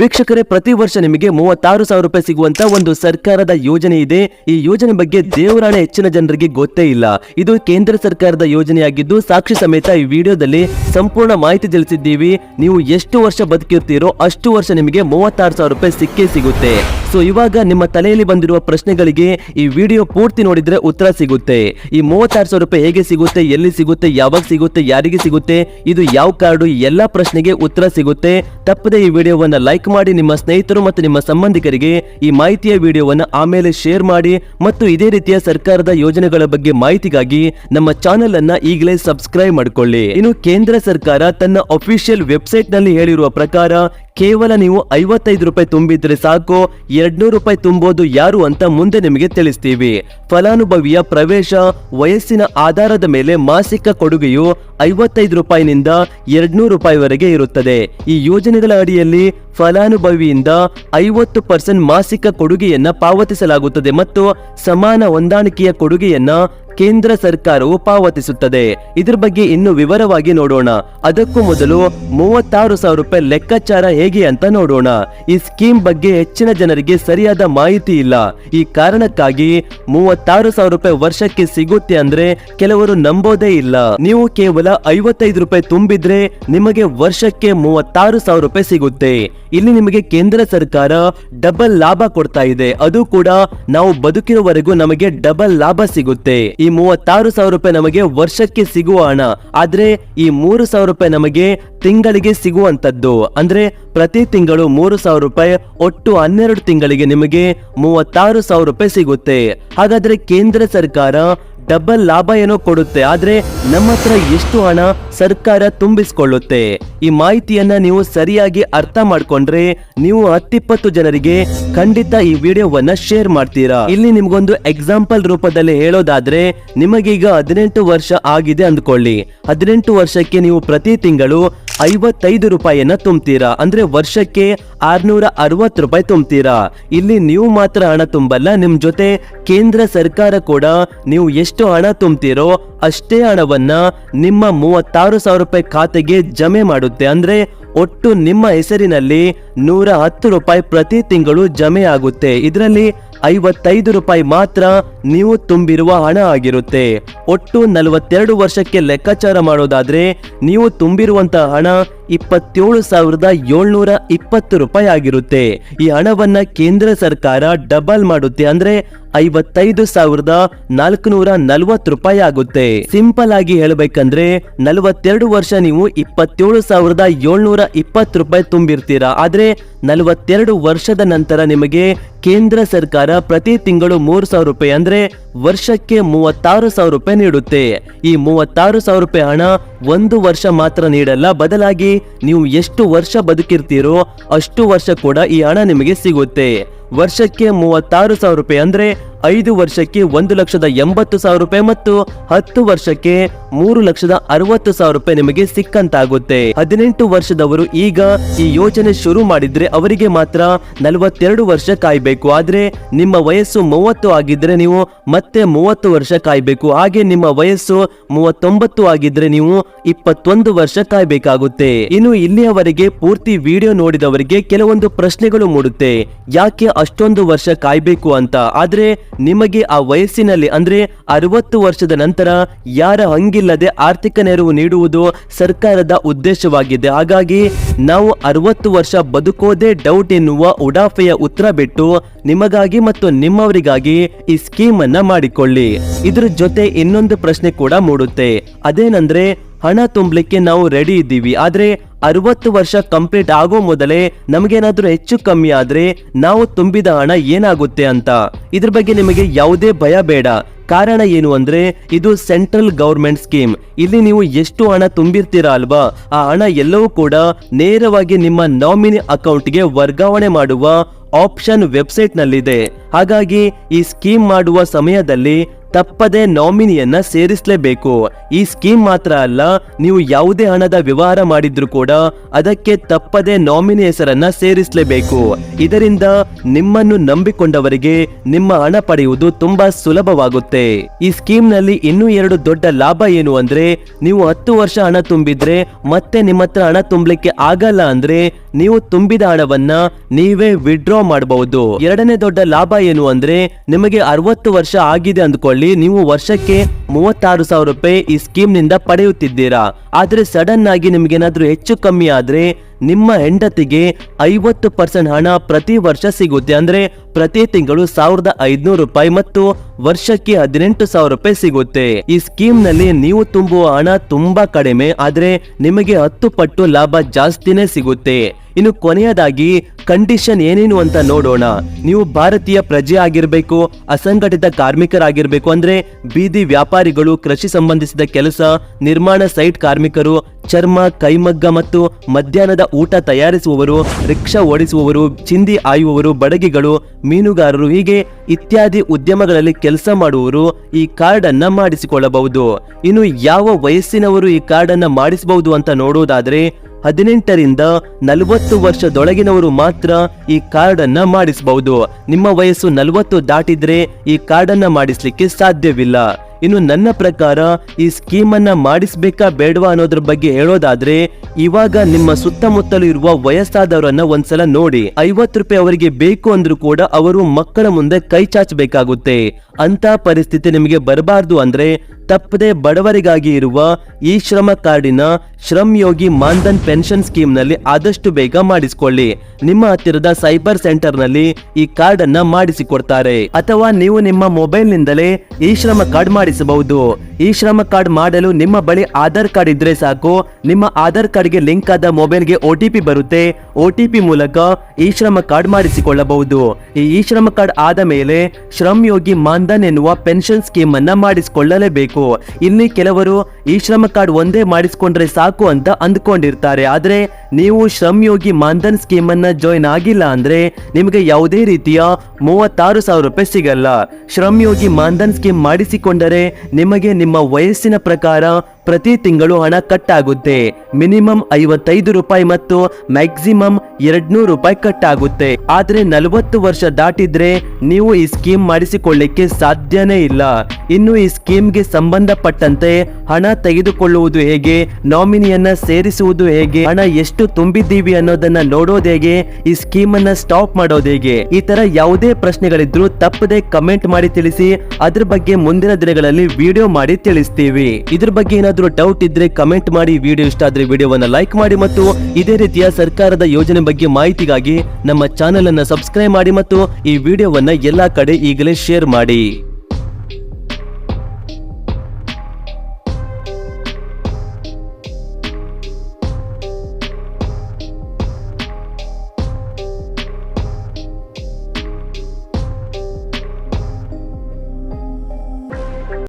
ವೀಕ್ಷಕರೇ, ಪ್ರತಿ ವರ್ಷ ನಿಮಗೆ ಮೂವತ್ತಾರು ಸಾವಿರ ರೂಪಾಯಿ ಸಿಗುವಂತ ಒಂದು ಸರ್ಕಾರದ ಯೋಜನೆ ಇದೆ. ಈ ಯೋಜನೆ ಬಗ್ಗೆ ದೇವರಾಣೆ ಹೆಚ್ಚಿನ ಜನರಿಗೆ ಗೊತ್ತೇ ಇಲ್ಲ. ಇದು ಕೇಂದ್ರ ಸರ್ಕಾರದ ಯೋಜನೆಯಾಗಿದ್ದು, ಸಾಕ್ಷಿ ಸಮೇತ ಈ ವಿಡಿಯೋದಲ್ಲಿ ಸಂಪೂರ್ಣ ಮಾಹಿತಿ ತಿಳಿಸಿದ್ದೀವಿ. ನೀವು ಎಷ್ಟು ವರ್ಷ ಬದುಕಿರ್ತೀರೋ ಅಷ್ಟು ವರ್ಷ ನಿಮಗೆ ಮೂವತ್ತಾರು ಸಾವಿರ ರೂಪಾಯಿ ಸಿಕ್ಕೇ ಸಿಗುತ್ತೆ. ಸೊ ಇವಾಗ ನಿಮ್ಮ ತಲೆಯಲ್ಲಿ ಬಂದಿರುವ ಪ್ರಶ್ನೆಗಳಿಗೆ ಈ ವಿಡಿಯೋ ಪೂರ್ತಿ ನೋಡಿದ್ರೆ ಉತ್ತರ ಸಿಗುತ್ತೆ. ಈ ಮೂವತ್ತಾರು ಸಾವಿರ ರೂಪಾಯಿ ಹೇಗೆ ಸಿಗುತ್ತೆ, ಎಲ್ಲಿ ಸಿಗುತ್ತೆ, ಯಾವಾಗ ಸಿಗುತ್ತೆ, ಯಾರಿಗೆ ಸಿಗುತ್ತೆ, ಇದು ಯಾವ ಕಾರ್ಡು, ಎಲ್ಲಾ ಪ್ರಶ್ನೆಗೆ ಉತ್ತರ ಸಿಗುತ್ತೆ. ತಪ್ಪದೆ ಈ ವಿಡಿಯೋವನ್ನ ಲೈಕ್ ಮಾಡಿ, ನಿಮ್ಮ ಸ್ನೇಹಿತರು ಮತ್ತು ನಿಮ್ಮ ಸಂಬಂಧಿಕರಿಗೆ ಈ ಮಾಹಿತಿಯ ವಿಡಿಯೋವನ್ನ ಆಮೇಲೆ ಶೇರ್ ಮಾಡಿ ಮತ್ತು ಇದೇ ರೀತಿಯ ಸರ್ಕಾರದ ಯೋಜನೆಗಳ ಬಗ್ಗೆ ಮಾಹಿತಿಗಾಗಿ ನಮ್ಮ ಚಾನೆಲ್ ಅನ್ನ ಈಗಲೇ ಸಬ್ಸ್ಕ್ರೈಬ್ ಮಾಡಿಕೊಳ್ಳಿ. ಇನ್ನು ಕೇಂದ್ರ ಸರ್ಕಾರ ತನ್ನ ಅಫಿಷಿಯಲ್ ವೆಬ್ಸೈಟ್ನಲ್ಲಿ ಹೇಳಿರುವ ಪ್ರಕಾರ ಕೇವಲ ನೀವು ಐವತ್ತೈದು ರೂಪಾಯಿ ತುಂಬಿದ್ರೆ ಸಾಕು, ಎರಡ್ನೂರು ರೂಪಾಯಿ ತುಂಬೋದು ಯಾರು ಅಂತ ಮುಂದೆ ನಿಮಗೆ ತಿಳಿಸ್ತೀವಿ. ಫಲಾನುಭವಿಯ ಪ್ರವೇಶ, ವಯಸ್ಸಿನ ಆಧಾರದ ಮೇಲೆ ಮಾಸಿಕ ಕೊಡುಗೆಯು ಐವತ್ತೈದು ರೂಪಾಯಿನಿಂದ ಎರಡ್ನೂರು ರೂಪಾಯಿವರೆಗೆ ಇರುತ್ತದೆ. ಈ ಯೋಜನೆಗಳ ಅಡಿಯಲ್ಲಿ ಫಲಾನುಭವಿಯಿಂದ ಐವತ್ತು ಪರ್ಸೆಂಟ್ ಮಾಸಿಕ ಕೊಡುಗೆಯನ್ನ ಪಾವತಿಸಲಾಗುತ್ತದೆ ಮತ್ತು ಸಮಾನ ಹೊಂದಾಣಿಕೆಯ ಕೊಡುಗೆಯನ್ನ ಕೇಂದ್ರ ಸರ್ಕಾರವು ಪಾವತಿಸುತ್ತದೆ. ಇದ್ರ ಬಗ್ಗೆ ಇನ್ನು ವಿವರವಾಗಿ ನೋಡೋಣ. ಅದಕ್ಕೂ ಮೊದಲು ಮೂವತ್ತಾರು ಸಾವಿರ ರೂಪಾಯಿ ಲೆಕ್ಕಾಚಾರ ಹೇಗೆ ಅಂತ ನೋಡೋಣ. ಈ ಸ್ಕೀಮ್ ಬಗ್ಗೆ ಹೆಚ್ಚಿನ ಜನರಿಗೆ ಸರಿಯಾದ ಮಾಹಿತಿ ಇಲ್ಲ. ಈ ಕಾರಣಕ್ಕಾಗಿ ಮೂವತ್ತಾರು ಸಾವಿರ ರೂಪಾಯಿ ವರ್ಷಕ್ಕೆ ಸಿಗುತ್ತೆ ಅಂದ್ರೆ ಕೆಲವರು ನಂಬೋದೇ ಇಲ್ಲ. ನೀವು ಕೇವಲ ಐವತ್ತೈದು ರೂಪಾಯಿ ತುಂಬಿದ್ರೆ ನಿಮಗೆ ವರ್ಷಕ್ಕೆ ಮೂವತ್ತಾರು ಸಾವಿರ ರೂಪಾಯಿ ಸಿಗುತ್ತೆ. ಇಲ್ಲಿ ನಿಮಗೆ ಕೇಂದ್ರ ಸರ್ಕಾರ ಡಬಲ್ ಲಾಭ ಕೊಡ್ತಾ ಇದೆ. ಅದು ಕೂಡ ನಾವು ಬದುಕಿರುವವರೆಗೂ ನಮಗೆ ಡಬಲ್ ಲಾಭ ಸಿಗುತ್ತೆ. ಈ ಮೂವತ್ತಾರು ಸಾವಿರ ರೂಪಾಯಿ ನಮಗೆ ವರ್ಷಕ್ಕೆ ಸಿಗುವ ಹಣ. ಆದ್ರೆ ಈ ಮೂರು ಸಾವಿರ ರೂಪಾಯಿ ನಮಗೆ ತಿಂಗಳಿಗೆ ಸಿಗುವಂತದ್ದು. ಅಂದ್ರೆ ಪ್ರತಿ ತಿಂಗಳು ಮೂರು ಸಾವಿರ ರೂಪಾಯಿ, ಒಟ್ಟು ಹನ್ನೆರಡು ತಿಂಗಳಿಗೆ ನಿಮಗೆ ಮೂವತ್ತಾರು ಸಾವಿರ ರೂಪಾಯಿ ಸಿಗುತ್ತೆ. ಹಾಗಾದ್ರೆ ಕೇಂದ್ರ ಸರ್ಕಾರ ಡಬಲ್ ಲಾಭ ಏನೋ ಕೊಡುತ್ತೆ, ಆದ್ರೆ ನಮ್ಮ ಹತ್ರ ಎಷ್ಟು ಹಣ ಸರ್ಕಾರ ತುಂಬಿಸ್ಕೊಳ್ಳುತ್ತೆ? ಈ ಮಾಹಿತಿಯನ್ನ ನೀವು ಸರಿಯಾಗಿ ಅರ್ಥ ಮಾಡ್ಕೊಂಡ್ರೆ ನೀವು ಹತ್ತಿಪ್ಪತ್ತು ಜನರಿಗೆ ಖಂಡಿತ ಈ ವಿಡಿಯೋವನ್ನ ಶೇರ್ ಮಾಡ್ತೀರಾ? ಇಲ್ಲಿ ನಿಮ್ಗೊಂದು ಎಕ್ಸಾಂಪಲ್ ರೂಪದಲ್ಲಿ ಹೇಳೋದಾದ್ರೆ, ನಿಮಗೀಗ ಹದಿನೆಂಟು ವರ್ಷ ಆಗಿದೆ ಅಂದ್ಕೊಳ್ಳಿ. ಹದಿನೆಂಟು ವರ್ಷಕ್ಕೆ ನೀವು ಪ್ರತಿ ತಿಂಗಳು ಐವತ್ತೈದು ರೂಪಾಯಿಯನ್ನ ತುಂಬ್ತೀರಾ? ಅಂದ್ರೆ ವರ್ಷಕ್ಕೆ ಆರ್ನೂರ ಅರವತ್ತು ರೂಪಾಯಿ ತುಂಬ್ತೀರಾ? ಇಲ್ಲಿ ನೀವು ಮಾತ್ರ ಹಣ ತುಂಬಲ್ಲ, ನಿಮ್ ಜೊತೆ ಕೇಂದ್ರ ಸರ್ಕಾರ ಕೂಡ ನೀವು ಎಷ್ಟು ಹಣ ತುಂಬ್ತೀರೋ ಅಷ್ಟೇ ಹಣವನ್ನ ನಿಮ್ಮ ಮೂವತ್ತಾರು ಸಾವಿರ ರೂಪಾಯಿ ಖಾತೆಗೆ ಜಮೆ ಮಾಡುತ್ತೆ. ಅಂದ್ರೆ ಒಟ್ಟು ನಿಮ್ಮ ಹೆಸರಿನಲ್ಲಿ ನೂರ ಹತ್ತು ರೂಪಾಯಿ ಪ್ರತಿ ತಿಂಗಳು ಜಮೆ ಆಗುತ್ತೆ. ಇದರಲ್ಲಿ ಐವತ್ತೈದು ರೂಪಾಯಿ ಮಾತ್ರ ನೀವು ತುಂಬಿರುವ ಹಣ ಆಗಿರುತ್ತೆ. ಒಟ್ಟು ನಲವತ್ತೆರಡು ವರ್ಷಕ್ಕೆ ಲೆಕ್ಕಾಚಾರ ಮಾಡೋದಾದ್ರೆ ನೀವು ತುಂಬಿರುವಂತಹ ಹಣ ಇಪ್ಪತ್ತೇಳು ಸಾವಿರದ ಏಳ್ನೂರ ಇಪ್ಪತ್ತು ರೂಪಾಯಿ ಆಗಿರುತ್ತೆ. ಈ ಹಣವನ್ನ ಕೇಂದ್ರ ಸರ್ಕಾರ ಡಬಲ್ ಮಾಡುತ್ತೆ ಅಂದ್ರೆ ಐವತ್ತೈದು ಸಾವಿರದ ನಾಲ್ಕುನೂರ ನಲ್ವತ್ತು ರೂಪಾಯಿ ಆಗುತ್ತೆ. ಸಿಂಪಲ್ ಆಗಿ ಹೇಳ್ಬೇಕಂದ್ರೆ ನಲವತ್ತೆರಡು ವರ್ಷ ನೀವು ಇಪ್ಪತ್ತೇಳು ಸಾವಿರದ ಏಳ್ನೂರ ಇಪ್ಪತ್ತು ರೂಪಾಯಿ ತುಂಬಿರ್ತೀರಾ. ಆದ್ರೆ ನಲವತ್ತೆರಡು ವರ್ಷದ ನಂತರ ನಿಮಗೆ ಕೇಂದ್ರ ಸರ್ಕಾರ ಪ್ರತಿ ತಿಂಗಳು ಮೂರು ಸಾವಿರ ರೂಪಾಯಿ ಅಂದ್ರೆ ವರ್ಷಕ್ಕೆ ಮೂವತ್ತಾರು ಸಾವಿರ ರೂಪಾಯಿ ನೀಡುತ್ತೆ. ಈ ಮೂವತ್ತಾರು ಸಾವಿರ ರೂಪಾಯಿ ಹಣ ಒಂದು ವರ್ಷ ಮಾತ್ರ ನೀಡಲ್ಲ. ಬದಲಾಗಿ ನೀವು ಎಷ್ಟು ವರ್ಷ ಬದುಕಿರ್ತೀರೋ ಅಷ್ಟು ವರ್ಷ ಕೂಡ ಈ ಹಣ ನಿಮಗೆ ಸಿಗುತ್ತೆ. ವರ್ಷಕ್ಕೆ ಮೂವತ್ತಾರು ಸಾವಿರ ರೂಪಾಯಿ ಅಂದ್ರೆ ಐದು ವರ್ಷಕ್ಕೆ ಒಂದು ಲಕ್ಷದ ಎಂಬತ್ತು ಸಾವಿರ ರೂಪಾಯಿ ಮತ್ತು ಹತ್ತು ವರ್ಷಕ್ಕೆ ಮೂರು ಲಕ್ಷದ ಅರವತ್ತು ಸಾವಿರ ರೂಪಾಯಿ ನಿಮಗೆ ಸಿಕ್ಕಂತಾಗುತ್ತೆ. ಹದಿನೆಂಟು ವರ್ಷದವರು ಈಗ ಈ ಯೋಜನೆ ಶುರು ಮಾಡಿದ್ರೆ ಅವರಿಗೆ ಮಾತ್ರ ನಲವತ್ತೆರಡು ವರ್ಷ ಕಾಯ್ಬೇಕು. ಆದ್ರೆ ನಿಮ್ಮ ವಯಸ್ಸು ಮೂವತ್ತು ಆಗಿದ್ರೆ ನೀವು ಮತ್ತೆ ಮೂವತ್ತು ವರ್ಷ ಕಾಯ್ಬೇಕು. ಹಾಗೆ ನಿಮ್ಮ ವಯಸ್ಸು ಮೂವತ್ತೊಂಬತ್ತು ಆಗಿದ್ರೆ ನೀವು ಇಪ್ಪತ್ತೊಂದು ವರ್ಷ ಕಾಯ್ಬೇಕಾಗುತ್ತೆ. ಇನ್ನು ಇಲ್ಲಿಯವರೆಗೆ ಪೂರ್ತಿ ವಿಡಿಯೋ ನೋಡಿದವರಿಗೆ ಕೆಲವೊಂದು ಪ್ರಶ್ನೆಗಳು ಮೂಡುತ್ತೆ. ಯಾಕೆ ಅಷ್ಟೊಂದು ವರ್ಷ ಕಾಯ್ಬೇಕು ಅಂತ? ಆದ್ರೆ ನಿಮಗೆ ಆ ವಯಸ್ಸಿನಲ್ಲಿ ಅಂದ್ರೆ ಅರವತ್ತು ವರ್ಷದ ನಂತರ ಯಾರ ಹಂಗಿಲ್ಲದೆ ಆರ್ಥಿಕ ನೆರವು ನೀಡುವುದು ಸರ್ಕಾರದ ಉದ್ದೇಶವಾಗಿದೆ. ಹಾಗಾಗಿ ನಾವು ಅರವತ್ತು ವರ್ಷ ಬದುಕೋದೇ ಡೌಟ್ ಎನ್ನುವ ಉಡಾಫೆಯ ಉತ್ತರ ಬಿಟ್ಟು ನಿಮಗಾಗಿ ಮತ್ತು ನಿಮ್ಮವರಿಗಾಗಿ ಈ ಸ್ಕೀಮ್ ಅನ್ನ ಮಾಡಿಕೊಳ್ಳಿ. ಇದ್ರ ಜೊತೆ ಇನ್ನೊಂದು ಪ್ರಶ್ನೆ ಕೂಡ ಮೂಡುತ್ತೆ. ಅದೇನಂದ್ರೆ ಹಣ ತುಂಬಲಿಕ್ಕೆ ನಾವು ರೆಡಿ ಇದ್ದೀವಿ. ಆದ್ರೆ ಅರವತ್ತು ವರ್ಷ ಕಂಪ್ಲೀಟ್ ಆಗೋ ಮೊದಲೇ ನಮಗೇನಾದರೂ ಹೆಚ್ಚು ಕಮ್ಮಿ ಆದ್ರೆ ನಾವು ತುಂಬಿದ ಹಣ ಏನಾಗುತ್ತೆ ಅಂತ. ಇದ್ರ ಬಗ್ಗೆ ನಿಮಗೆ ಯಾವುದೇ ಭಯ ಬೇಡ. ಕಾರಣ ಏನು ಅಂದ್ರೆ ಇದು ಸೆಂಟ್ರಲ್ ಗೌರ್ಮೆಂಟ್ ಸ್ಕೀಮ್. ಇಲ್ಲಿ ನೀವು ಎಷ್ಟು ಹಣ ತುಂಬಿರ್ತೀರಾ ಅಲ್ವಾ? ಆ ಹಣ ಎಲ್ಲವೂ ಕೂಡ ನೇರವಾಗಿ ನಿಮ್ಮ ನಾಮಿನಿ ಅಕೌಂಟ್ಗೆ ವರ್ಗಾವಣೆ ಮಾಡುವ ಆಪ್ಷನ್ ವೆಬ್ಸೈಟ್ ನಲ್ಲಿದೆ ಹಾಗಾಗಿ ಈ ಸ್ಕೀಮ್ ಮಾಡುವ ಸಮಯದಲ್ಲಿ ತಪ್ಪದೆ ನಾಮಿನಿಯನ್ನ ಸೇರಿಸಲೇಬೇಕು. ಈ ಸ್ಕೀಮ್ ಮಾತ್ರ ಅಲ್ಲ, ನೀವು ಯಾವುದೇ ಹಣದ ವ್ಯವಹಾರ ಮಾಡಿದ್ರು ಕೂಡ ಅದಕ್ಕೆ ತಪ್ಪದೆ ನಾಮಿನಿ ಹೆಸರನ್ನ ಸೇರಿಸಲೇಬೇಕು. ಇದರಿಂದ ನಿಮ್ಮನ್ನು ನಂಬಿಕೊಂಡವರಿಗೆ ನಿಮ್ಮ ಹಣ ಪಡೆಯುವುದು ತುಂಬಾ ಸುಲಭವಾಗುತ್ತೆ. ಈ ಸ್ಕೀಮ್ನಲ್ಲಿ ಇನ್ನೂ ಎರಡು ದೊಡ್ಡ ಲಾಭ ಏನು ಅಂದ್ರೆ, ನೀವು ಹತ್ತು ವರ್ಷ ಹಣ ತುಂಬಿದ್ರೆ ಮತ್ತೆ ನಿಮ್ಮ ಹತ್ರ ಹಣ ತುಂಬಲಿಕ್ಕೆ ಆಗಲ್ಲ ಅಂದ್ರೆ, ನೀವು ತುಂಬಿದ ಹಣವನ್ನ ನೀವೇ ವಿಡ್ರಾ ಮಾಡಬಹುದು. ಎರಡನೇ ದೊಡ್ಡ ಲಾಭ ಏನು ಅಂದ್ರೆ, ನಿಮಗೆ ಅರವತ್ತು ವರ್ಷ ಆಗಿದೆ ಅಂದ್ಕೊಳ್ಳಿ, ನೀವು ವರ್ಷಕ್ಕೆ ಮೂವತ್ತಾರು ಸಾವಿರ ರೂಪಾಯಿ ಈ ಸ್ಕೀಮ್ನಿಂದ ಪಡೆಯುತ್ತಿದ್ದೀರಾ. ಆದ್ರೆ ಸಡನ್ ಆಗಿ ನಿಮ್ಗೇನಾದ್ರೂ ಹೆಚ್ಚು ಕಮ್ಮಿ ಆದ್ರೆ ನಿಮ್ಮ ಹೆಂಡತಿಗೆ ಐವತ್ತು ಪರ್ಸೆಂಟ್ ಹಣ ಪ್ರತಿ ವರ್ಷ ಸಿಗುತ್ತೆ ಅಂದ್ರೆ ಪ್ರತಿ ತಿಂಗಳು ಸಾವಿರದ ಐದ್ನೂರು ರೂಪಾಯಿ ಮತ್ತು ವರ್ಷಕ್ಕೆ ಹದಿನೆಂಟು ಸಾವಿರ ರೂಪಾಯಿ ಸಿಗುತ್ತೆ. ಈ ಸ್ಕೀಮ್ನಲ್ಲಿ ನೀವು ತುಂಬುವ ಹಣ ತುಂಬಾ ಕಡಿಮೆ, ಆದ್ರೆ ನಿಮಗೆ ಹತ್ತು ಪಟ್ಟು ಲಾಭ ಜಾಸ್ತಿನೇ ಸಿಗುತ್ತೆ. ಇನ್ನು ಕೊನೆಯದಾಗಿ ಕಂಡೀಷನ್ ಏನೇನು ಅಂತ ನೋಡೋಣ. ನೀವು ಭಾರತೀಯ ಪ್ರಜೆ ಆಗಿರ್ಬೇಕು, ಅಸಂಘಟಿತ ಕಾರ್ಮಿಕರಾಗಿರ್ಬೇಕು ಅಂದ್ರೆ ಬೀದಿ ವ್ಯಾಪಾರಿಗಳು, ಕೃಷಿ ಸಂಬಂಧಿಸಿದ ಕೆಲಸ, ನಿರ್ಮಾಣ ಸೈಟ್ ಕಾರ್ಮಿಕರು, ಚರ್ಮ, ಕೈಮಗ್ಗ ಮತ್ತು ಮಧ್ಯಾಹ್ನದ ಊಟ ತಯಾರಿಸುವವರು, ರಿಕ್ಷಾ ಓಡಿಸುವವರು, ಚಿಂದಿ ಆಯುವವರು, ಬಡಗಿಗಳು, ಮೀನುಗಾರರು, ಹೀಗೆ ಇತ್ಯಾದಿ ಉದ್ಯಮಗಳಲ್ಲಿ ಕೆಲಸ ಮಾಡುವವರು ಈ ಕಾರ್ಡ್ ಅನ್ನ ಮಾಡಿಸಿಕೊಳ್ಳಬಹುದು. ಇನ್ನು ಯಾವ ವಯಸ್ಸಿನವರು ಈ ಕಾರ್ಡ್ ಅನ್ನ ಮಾಡಿಸಬಹುದು ಅಂತ ನೋಡೋದಾದ್ರೆ, ಹದಿನೆಂಟರಿಂದ ನಲವತ್ತು ವರ್ಷದೊಳಗಿನವರು ಮಾತ್ರ ಈ ಕಾರ್ಡ್ ಅನ್ನ ಮಾಡಿಸಬಹುದು. ನಿಮ್ಮ ವಯಸ್ಸು ನಲವತ್ತು ದಾಟಿದ್ರೆ ಈ ಕಾರ್ಡ್ ಅನ್ನ ಮಾಡಿಸ್ಲಿಕ್ಕೆ ಸಾಧ್ಯವಿಲ್ಲ. ಇನ್ನು ನನ್ನ ಪ್ರಕಾರ ಈ ಸ್ಕೀಮ್ ಅನ್ನ ಮಾಡಿಸ್ಬೇಕಾ ಬೇಡವಾ ಅನ್ನೋದ್ರ ಬಗ್ಗೆ ಹೇಳೋದಾದ್ರೆ, ಇವಾಗ ನಿಮ್ಮ ಸುತ್ತಮುತ್ತಲು ಇರುವ ವಯಸ್ಸಾದವರನ್ನ ಒಂದ್ಸಲ ನೋಡಿ. ಐವತ್ತು ರೂಪಾಯಿ ಅವರಿಗೆ ಬೇಕು ಅಂದ್ರೂ ಕೂಡ ಅವರು ಮಕ್ಕಳ ಮುಂದೆ ಕೈ ಚಾಚಬೇಕಾಗುತ್ತೆ. ಅಂತ ಪರಿಸ್ಥಿತಿ ನಿಮಗೆ ಬರಬಾರ್ದು ಅಂದ್ರೆ ತಪ್ಪದೆ ಬಡವರಿಗಾಗಿ ಇರುವ ಈ ಶ್ರಮ ಕಾರ್ಡಿನ ಶ್ರಮ್ ಯೋಗಿ ಮಾನ್ಧನ್ ಪೆನ್ಷನ್ ಸ್ಕೀಮ್ನಲ್ಲಿ ಆದಷ್ಟು ಬೇಗ ಮಾಡಿಸಿಕೊಳ್ಳಿ. ನಿಮ್ಮ ಹತ್ತಿರದ ಸೈಬರ್ ಸೆಂಟರ್ನಲ್ಲಿ ಈ ಕಾರ್ಡ್ ಅನ್ನ ಮಾಡಿಸಿಕೊಡ್ತಾರೆ. ಅಥವಾ ನೀವು ನಿಮ್ಮ ಮೊಬೈಲ್ ನಿಂದಲೇ ಈ ಶ್ರಮ ಕಾರ್ಡ್ ಮಾಡಿಸಬಹುದು ಈ ಶ್ರಮ ಕಾರ್ಡ್ ಮಾಡಲು ನಿಮ್ಮ ಬಳಿ ಆಧಾರ್ ಕಾರ್ಡ್ ಇದ್ರೆ ಸಾಕು. ನಿಮ್ಮ ಆಧಾರ್ ಕಾರ್ಡ್ಗೆ ಲಿಂಕ್ ಆದ ಮೊಬೈಲ್ಗೆ ಒ ಟಿ ಬರುತ್ತೆ. ಒ ಮೂಲಕ ಈ ಶ್ರಮ ಕಾರ್ಡ್ ಮಾಡಿಸಿಕೊಳ್ಳಬಹುದು. ಈ ಈ ಶ್ರಮ ಕಾರ್ಡ್ ಆದ ಮೇಲೆ ಶ್ರಮ್ ಯೋಗಿ ಮಾನ್ಧನ್ ಎನ್ನುವ ಪೆನ್ಷನ್ ಸ್ಕೀಮ್ ಅನ್ನ ಮಾಡಿಸಿಕೊಳ್ಳಲೇಬೇಕು. ಇಲ್ಲಿ ಕೆಲವರು ಈ ಶ್ರಮ ಕಾರ್ಡ್ ಒಂದೇ ಮಾಡಿಸಿಕೊಂಡ್ರೆ ಸಾಕು ಅಂತ ಅಂದ್ಕೊಂಡಿರ್ತಾರೆ. ಆದ್ರೆ ನೀವು ಶ್ರಮ್ ಯೋಗಿ ಮಾನ್ಧನ್ ಸ್ಕೀಮ್ ಅನ್ನ ಜಾಯಿನ್ ಆಗಿಲ್ಲ ಅಂದ್ರೆ ನಿಮಗೆ ಯಾವುದೇ ರೀತಿಯ ಮೂವತ್ತಾರು ಸಾವಿರ ರೂಪಾಯಿ ಸಿಗಲ್ಲ. ಶ್ರಮ್ ಯೋಗಿ ಮಾನ್ಧನ್ ಸ್ಕೀಮ್ ಮಾಡಿಸಿಕೊಂಡರೆ ನಿಮಗೆ ನಿಮ್ಮ ವಯಸ್ಸಿನ ಪ್ರಕಾರ ಪ್ರತಿ ತಿಂಗಳು ಹಣ ಕಟ್ ಆಗುತ್ತೆ ಮಿನಿಮಮ್ ಐವತ್ತೈದು ರೂಪಾಯಿ ಮತ್ತು ಮ್ಯಾಕ್ಸಿಮಮ್ ಎರಡ್ನೂರು ರೂಪಾಯಿ ಕಟ್ ಆಗುತ್ತೆ ಆದ್ರೆ ನಲವತ್ತು ವರ್ಷ ದಾಟಿದ್ರೆ ನೀವು ಈ ಸ್ಕೀಮ್ ಮಾಡಿಸಿಕೊಳ್ಳಿಕ್ಕೆ ಸಾಧ್ಯನೇ ಇಲ್ಲ. ಇನ್ನು ಈ ಸ್ಕೀಮ್ಗೆ ಸಂಬಂಧಪಟ್ಟಂತೆ ಹಣ ತೆಗೆದುಕೊಳ್ಳುವುದು ಹೇಗೆ, ನಾಮಿನಿಯನ್ನ ಸೇರಿಸುವುದು ಹೇಗೆ, ಹಣ ಎಷ್ಟು ತುಂಬಿದ್ದೀವಿ ಅನ್ನೋದನ್ನ ನೋಡೋದು ಹೇಗೆ, ಈ ಸ್ಕೀಮ್ ಅನ್ನ ಸ್ಟಾಪ್ ಮಾಡೋದು ಹೇಗೆ? ಈ ತರ ಯಾವುದೇ ಪ್ರಶ್ನೆಗಳಿದ್ರು ತಪ್ಪದೆ ಕಮೆಂಟ್ ಮಾಡಿ ತಿಳಿಸಿ, ಅದ್ರ ಬಗ್ಗೆ ಮುಂದಿನ ದಿನಗಳಲ್ಲಿ ವಿಡಿಯೋ ಮಾಡಿ ತಿಳಿಸ್ತೀವಿ. ಇದ್ರ ಬಗ್ಗೆ ಏನಾದ್ರೂ ಡೌಟ್ ಇದ್ರೆ ಕಮೆಂಟ್ ಮಾಡಿ ವಿಡಿಯೋ ಇಷ್ಟ ಆದ್ರೆ ವಿಡಿಯೋವನ್ನ ಲೈಕ್ ಮಾಡಿ ಮತ್ತು ಇದೇ ರೀತಿಯ ಸರ್ಕಾರದ ಯೋಜನೆ ಬಗ್ಗೆ ಮಾಹಿತಿಗಾಗಿ ನಮ್ಮ ಚಾನೆಲ್ ಅನ್ನು ಸಬ್ಸ್ಕ್ರೈಬ್ ಮಾಡಿ ಮತ್ತು ಈ ವಿಡಿಯೋವನ್ನ ಎಲ್ಲಾ ಕಡೆ ಈಗಲೇ ಶೇರ್ ಮಾಡಿ.